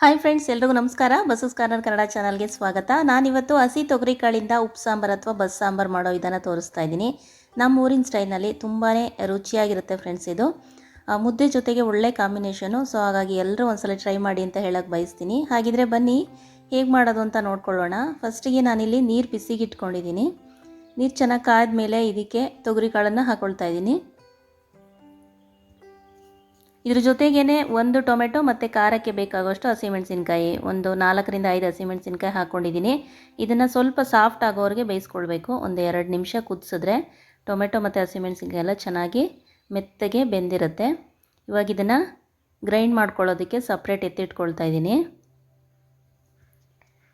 Hi friends ಎಲ್ರಿಗೂ ನಮಸ್ಕಾರ. Buses corner Kannada ಚಾನಲ್ಗೆ ಸ್ವಾಗತ. ನಾನಿವತ್ತು ಹಸಿ ತೊಗರಿ ಕಾಳಿಂದ ಉಪ್ಪು ಸಾಂಬಾರು ಅಥವಾ ಬಸ್ ಸಾಂಬಾರು ಮಾಡೋ ವಿಧಾನ ತೋರಿಸ್ತಾ ಇದ್ದೀನಿ. ನಮ್ಮ ಊರಿನ ಸ್ಟೈಲ್ನಲ್ಲಿ ತುಂಬಾ ರುಚಿಯಾಗಿರುತ್ತೆ ಫ್ರೆಂಡ್ಸ್ ಇದು. ಮುದ್ದೆ ಜೊತೆಗೆ ಒಳ್ಳೆ ಕಾಂಬಿನೇಷನು ಸೊ ಹಾಗಾಗಿ ಎಲ್ಲರೂ ಒಂದ್ಸಲ ಟ್ರೈ ಮಾಡಿ ಅಂತ ಹೇಳೋಕ್ಕೆ ಬಯಸ್ತೀನಿ. ಹಾಗಿದ್ರೆ ಬನ್ನಿ, ಹೇಗೆ ಮಾಡೋದು ಅಂತ ನೋಡ್ಕೊಳ್ಳೋಣ. ಫಸ್ಟಿಗೆ ನಾನಿಲ್ಲಿ ನೀರು ಬಿಸಿಗೆ ಇಟ್ಕೊಂಡಿದ್ದೀನಿ ನೀರು ಚೆನ್ನಾಗಿ ಕಾದ್ಮೇಲೆ ಇದಕ್ಕೆ ತೊಗರಿ ಕಾಳನ್ನು ಹಾಕ್ಕೊಳ್ತಾ ಇದ್ದೀನಿ. ಇದ್ರ ಜೊತೆಗೇ ಒಂದು ಟೊಮೆಟೊ ಮತ್ತು ಖಾರಕ್ಕೆ ಬೇಕಾಗುವಷ್ಟು ಹಸಿಮೆಣಸಿನ್ಕಾಯಿ ಒಂದು ನಾಲ್ಕರಿಂದ ಐದು ಹಸಿಮೆಣಸಿನ್ಕಾಯಿ ಹಾಕ್ಕೊಂಡಿದ್ದೀನಿ ಇದನ್ನು ಸ್ವಲ್ಪ ಸಾಫ್ಟ್ ಆಗೋವರೆಗೆ ಬೇಯಿಸ್ಕೊಳ್ಬೇಕು. ಒಂದು ಎರಡು ನಿಮಿಷ ಕುದಿಸಿದ್ರೆ ಟೊಮೆಟೊ ಮತ್ತು ಹಸಿಮೆಣಸಿನ್ಕಾಯಿ ಎಲ್ಲ ಚೆನ್ನಾಗಿ ಮೆತ್ತಗೆ ಬೆಂದಿರುತ್ತೆ. ಇವಾಗ ಇದನ್ನು ಗ್ರೈಂಡ್ ಮಾಡ್ಕೊಳ್ಳೋದಕ್ಕೆ ಸಪ್ರೇಟ್ ಎತ್ತಿಟ್ಕೊಳ್ತಾ ಇದ್ದೀನಿ.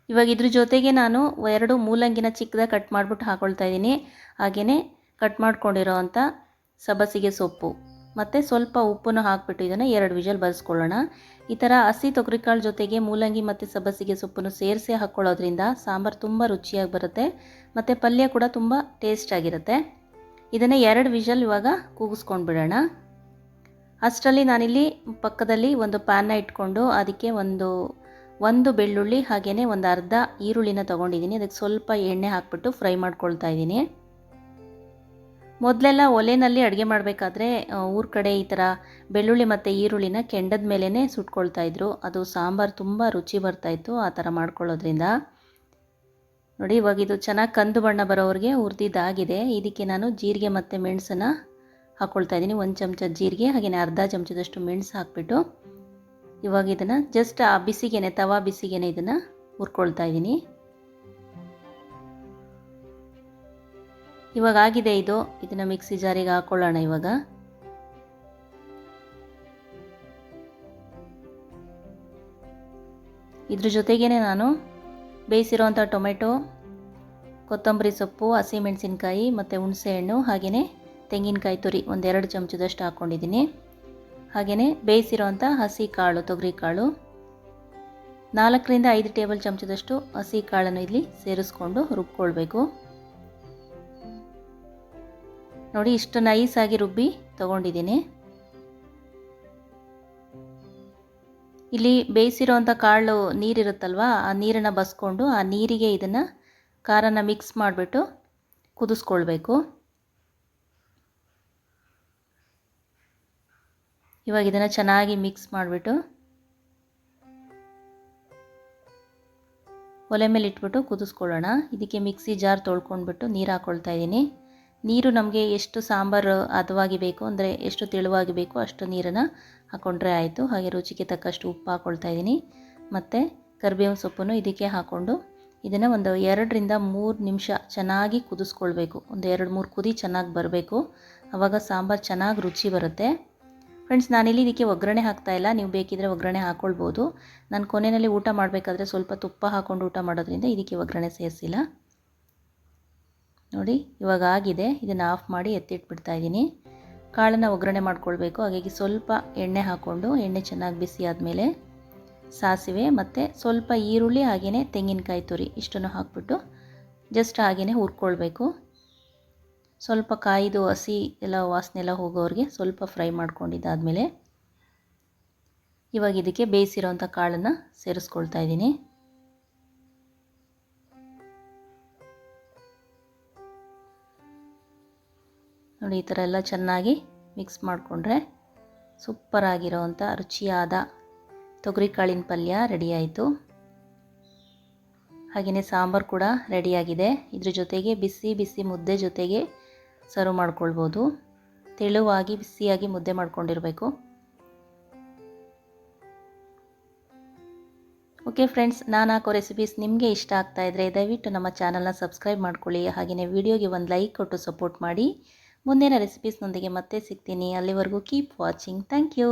ಇವಾಗ ಇದ್ರ ಜೊತೆಗೆ ನಾನು ಎರಡು ಮೂಲಂಗಿನ ಚಿಕ್ಕದಾಗಿ ಕಟ್ ಮಾಡಿಬಿಟ್ಟು ಹಾಕ್ಕೊಳ್ತಾ ಇದ್ದೀನಿ. ಹಾಗೆಯೇ ಕಟ್ ಮಾಡ್ಕೊಂಡಿರೋ ಅಂಥ ಸಬಸಿಗೆ ಸೊಪ್ಪು. ಮತ್ತು ಸ್ವಲ್ಪ ಉಪ್ಪನ್ನು ಹಾಕಿಬಿಟ್ಟು ಇದನ್ನು ಎರಡು ವಿಜಲ್ ಬರೆಸ್ಕೊಳ್ಳೋಣ ಈ ಥರ ಹಸಿ ತೊಗರಿಕಾಳು ಜೊತೆಗೆ ಮೂಲಂಗಿ ಮತ್ತು ಸಬ್ಬಸಿಗೆ ಸೊಪ್ಪನ್ನು ಸೇರಿಸಿ ಹಾಕ್ಕೊಳ್ಳೋದ್ರಿಂದ ಸಾಂಬಾರು ತುಂಬ ರುಚಿಯಾಗಿ ಬರುತ್ತೆ ಮತ್ತು ಪಲ್ಯ ಕೂಡ ತುಂಬ ಟೇಸ್ಟಾಗಿರುತ್ತೆ ಇದನ್ನು ಎರಡು ವಿಜಲ್ ಇವಾಗ ಕೂಗಿಸ್ಕೊಂಡು ಬಿಡೋಣ. ಅಷ್ಟರಲ್ಲಿ ನಾನಿಲ್ಲಿ ಪಕ್ಕದಲ್ಲಿ ಒಂದು ಪ್ಯಾನ್ನ ಇಟ್ಕೊಂಡು ಅದಕ್ಕೆ ಒಂದು ಒಂದು ಬೆಳ್ಳುಳ್ಳಿ ಹಾಗೆಯೇ ಒಂದು ಅರ್ಧ ಈರುಳ್ಳಿನ ತೊಗೊಂಡಿದ್ದೀನಿ. ಅದಕ್ಕೆ ಸ್ವಲ್ಪ ಎಣ್ಣೆ ಹಾಕ್ಬಿಟ್ಟು ಫ್ರೈ ಮಾಡ್ಕೊಳ್ತಾ ಇದ್ದೀನಿ. ಮೊದಲೆಲ್ಲ ಒಲೆಯಲ್ಲಿ ಅಡುಗೆ ಮಾಡಬೇಕಾದ್ರೆ ಊರ ಕಡೆ ಈ ಥರ ಬೆಳ್ಳುಳ್ಳಿ ಮತ್ತು ಈರುಳ್ಳಿನ ಕೆಂಡದ ಮೇಲೇ ಸುಟ್ಕೊಳ್ತಾ ಇದ್ರು. ಅದು ಸಾಂಬಾರು ತುಂಬ ರುಚಿ ಬರ್ತಾಯಿತ್ತು ಆ ಥರ ಮಾಡ್ಕೊಳ್ಳೋದ್ರಿಂದ. ನೋಡಿ, ಇವಾಗ ಇದು ಚೆನ್ನಾಗಿ ಕಂದು ಬಣ್ಣ ಬರೋವ್ರಿಗೆ ಹುರಿದಿದ್ದಾಗಿದೆ. ಇದಕ್ಕೆ ನಾನು ಜೀರಿಗೆ ಮತ್ತು ಮೆಣಸನ್ನು ಹಾಕ್ಕೊಳ್ತಾ ಇದ್ದೀನಿ. ಒಂದು ಚಮಚ ಜೀರಿಗೆ ಹಾಗೆಯೇ ಅರ್ಧ ಚಮಚದಷ್ಟು ಮೆಣಸು ಹಾಕ್ಬಿಟ್ಟು ಇವಾಗ ಇದನ್ನು ಜಸ್ಟ್ ಆ ಬಿಸಿಗೆನೆ, ತವಾ ಬಿಸಿಗೆನೆ ಇದನ್ನು ಹುರ್ಕೊಳ್ತಾ ಇದ್ದೀನಿ. ಇವಾಗ ಆಗಿದೆ ಇದು. ಇದನ್ನು ಮಿಕ್ಸಿ ಜಾರಿಗೆ ಹಾಕೊಳ್ಳೋಣ ಇವಾಗ. ಇದ್ರ ಜೊತೆಗೇನೆ ನಾನು ಬೇಯಿಸಿರೋವಂಥ ಟೊಮೆಟೊ, ಕೊತ್ತಂಬರಿ ಸೊಪ್ಪು ಹಸಿಮೆಣಸಿನ್ಕಾಯಿ ಮತ್ತು ಹುಣಸೆಹಣ್ಣು ಹಾಗೆಯೇ ತೆಂಗಿನಕಾಯಿ ತುರಿ ಒಂದೆರಡು ಚಮಚದಷ್ಟು ಹಾಕ್ಕೊಂಡಿದ್ದೀನಿ ಹಾಗೆಯೇ ಬೇಯಿಸಿರೋವಂಥ ಹಸಿ ಕಾಳು, ತೊಗರಿ ಕಾಳು. ನಾಲ್ಕರಿಂದ ಐದು ಟೇಬಲ್ ಚಮಚದಷ್ಟು ಹಸಿ ಕಾಳನ್ನು ಇಲ್ಲಿ ಸೇರಿಸ್ಕೊಂಡು ರುಬ್ಕೊಳ್ಬೇಕು. ನೋಡಿ ಇಷ್ಟು ನೈಸಾಗಿ ರುಬ್ಬಿ ತಗೊಂಡಿದ್ದೀನಿ. ಇಲ್ಲಿ ಬೇಯಿಸಿರೋವಂಥ ಕಾಳು ನೀರಿರುತ್ತಲ್ವ, ಆ ನೀರನ್ನು ಬಸ್ಕೊಂಡು ಆ ನೀರಿಗೆ ಇದನ್ನು ಖಾರನ ಮಿಕ್ಸ್ ಮಾಡಿಬಿಟ್ಟು ಕುದಿಸ್ಕೊಳ್ಬೇಕು. ಇವಾಗ ಇದನ್ನು ಚೆನ್ನಾಗಿ ಮಿಕ್ಸ್ ಮಾಡಿಬಿಟ್ಟು ಒಲೆ ಮೇಲೆ ಇಟ್ಬಿಟ್ಟು ಕುದಿಸ್ಕೊಳ್ಳೋಣ. ಇದಕ್ಕೆ ಮಿಕ್ಸಿ ಜಾರ್ ತೊಳ್ಕೊಂಡ್ಬಿಟ್ಟು ನೀರು ಹಾಕ್ಕೊಳ್ತಾ ಇದ್ದೀನಿ. ನೀರು ನಮಗೆ ಎಷ್ಟು ಸಾಂಬಾರು ಹದವಾಗಿ ಬೇಕು ಅಂದರೆ ಎಷ್ಟು ತೆಳುವಾಗಿ ಬೇಕು ಅಷ್ಟು ನೀರನ್ನು ಹಾಕ್ಕೊಂಡ್ರೆ ಆಯಿತು. ಹಾಗೆ ರುಚಿಗೆ ತಕ್ಕಷ್ಟು ಉಪ್ಪು ಹಾಕ್ಕೊಳ್ತಾ ಇದ್ದೀನಿ. ಮತ್ತು ಕರಿಬೇವಿನ ಸೊಪ್ಪನ್ನು ಇದಕ್ಕೆ ಹಾಕ್ಕೊಂಡು ಇದನ್ನು ಒಂದು ಎರಡರಿಂದ ಮೂರು ನಿಮಿಷ ಚೆನ್ನಾಗಿ ಕುದಿಸ್ಕೊಳ್ಬೇಕು. ಒಂದು ಎರಡು ಮೂರು ಕುದಿ ಚೆನ್ನಾಗಿ ಬರಬೇಕು. ಆವಾಗ ಸಾಂಬಾರು ಚೆನ್ನಾಗಿ ರುಚಿ ಬರುತ್ತೆ. ಫ್ರೆಂಡ್ಸ್, ನಾನಿಲ್ಲಿ ಇದಕ್ಕೆ ಒಗ್ಗರಣೆ ಹಾಕ್ತಾಯಿಲ್ಲ ನೀವು ಬೇಕಿದ್ದರೆ ಒಗ್ಗರಣೆ ಹಾಕ್ಕೊಳ್ಬೋದು ನಾನು ಕೊನೆಯಲ್ಲಿ ಊಟ ಮಾಡಬೇಕಾದ್ರೆ ಸ್ವಲ್ಪ ತುಪ್ಪ ಹಾಕ್ಕೊಂಡು ಊಟ ಮಾಡೋದ್ರಿಂದ ಇದಕ್ಕೆ ಒಗ್ಗರಣೆ ಸೇರಿಸಿಲ್ಲ. ನೋಡಿ, ಇವಾಗ ಆಗಿದೆ. ಇದನ್ನು ಆಫ್ ಮಾಡಿ ಎತ್ತಿಟ್ಬಿಡ್ತಾ ಇದ್ದೀನಿ. ಕಾಳನ್ನು ಒಗ್ಗರಣೆ ಮಾಡ್ಕೊಳ್ಬೇಕು. ಹಾಗಾಗಿ ಸ್ವಲ್ಪ ಎಣ್ಣೆ ಹಾಕ್ಕೊಂಡು, ಎಣ್ಣೆ ಚೆನ್ನಾಗಿ ಬಿಸಿ ಆದಮೇಲೆ ಸಾಸಿವೆ ಮತ್ತು ಸ್ವಲ್ಪ ಈರುಳ್ಳಿ ಹಾಗೆಯೇ ತೆಂಗಿನಕಾಯಿ ತುರಿ ಇಷ್ಟನ್ನು ಹಾಕ್ಬಿಟ್ಟು ಜಸ್ಟ್ ಹಾಗೆಯೇ ಹುರ್ಕೊಳ್ಬೇಕು. ಸ್ವಲ್ಪ ಕಾಯಿದು ಹಸಿ ಎಲ್ಲ ವಾಸನೆ ಎಲ್ಲ ಹೋಗೋರಿಗೆ ಸ್ವಲ್ಪ ಫ್ರೈ ಮಾಡ್ಕೊಂಡಿದ್ದಾದಮೇಲೆ ಇವಾಗ ಇದಕ್ಕೆ ಬೇಯಿಸಿರೋಂಥ ಕಾಳನ್ನು ಸೇರಿಸ್ಕೊಳ್ತಾ ಇದ್ದೀನಿ. ನೋಡಿ, ಈ ಥರ ಎಲ್ಲ ಚೆನ್ನಾಗಿ ಮಿಕ್ಸ್ ಮಾಡಿಕೊಂಡ್ರೆ ಸೂಪರಾಗಿರೋವಂಥ ರುಚಿಯಾದ ತೊಗರಿಕಾಳಿನ ಪಲ್ಯ ರೆಡಿಯಾಯಿತು. ಹಾಗೆಯೇ ಸಾಂಬಾರು ಕೂಡ ರೆಡಿಯಾಗಿದೆ. ಇದ್ರ ಜೊತೆಗೆ ಬಿಸಿ ಬಿಸಿ ಮುದ್ದೆ ಜೊತೆಗೆ ಸರ್ವ್ ಮಾಡ್ಕೊಳ್ಬೋದು. ತೆಳುವಾಗಿ ಬಿಸಿಯಾಗಿ ಮುದ್ದೆ ಮಾಡ್ಕೊಂಡಿರಬೇಕು. ಓಕೆ ಫ್ರೆಂಡ್ಸ್, ನಾನು ಹಾಕೋ ರೆಸಿಪೀಸ್ ನಿಮಗೆ ಇಷ್ಟ ಆಗ್ತಾ ಇದ್ದರೆ ದಯವಿಟ್ಟು ನಮ್ಮ ಚಾನಲ್ನ ಸಬ್ಸ್ಕ್ರೈಬ್ ಮಾಡ್ಕೊಳ್ಳಿ. ಹಾಗೆಯೇ ವಿಡಿಯೋಗೆ ಒಂದು ಲೈಕ್ ಕೊಟ್ಟು ಸಪೋರ್ಟ್ ಮಾಡಿ. ಮುಂದಿನ ರೆಸಿಪೀಸ್ನೊಂದಿಗೆ ಮತ್ತೆ ಸಿಗ್ತೀನಿ. ಅಲ್ಲಿವರೆಗೂ ಕೀಪ್ ವಾಚಿಂಗ್ ಥ್ಯಾಂಕ್ ಯು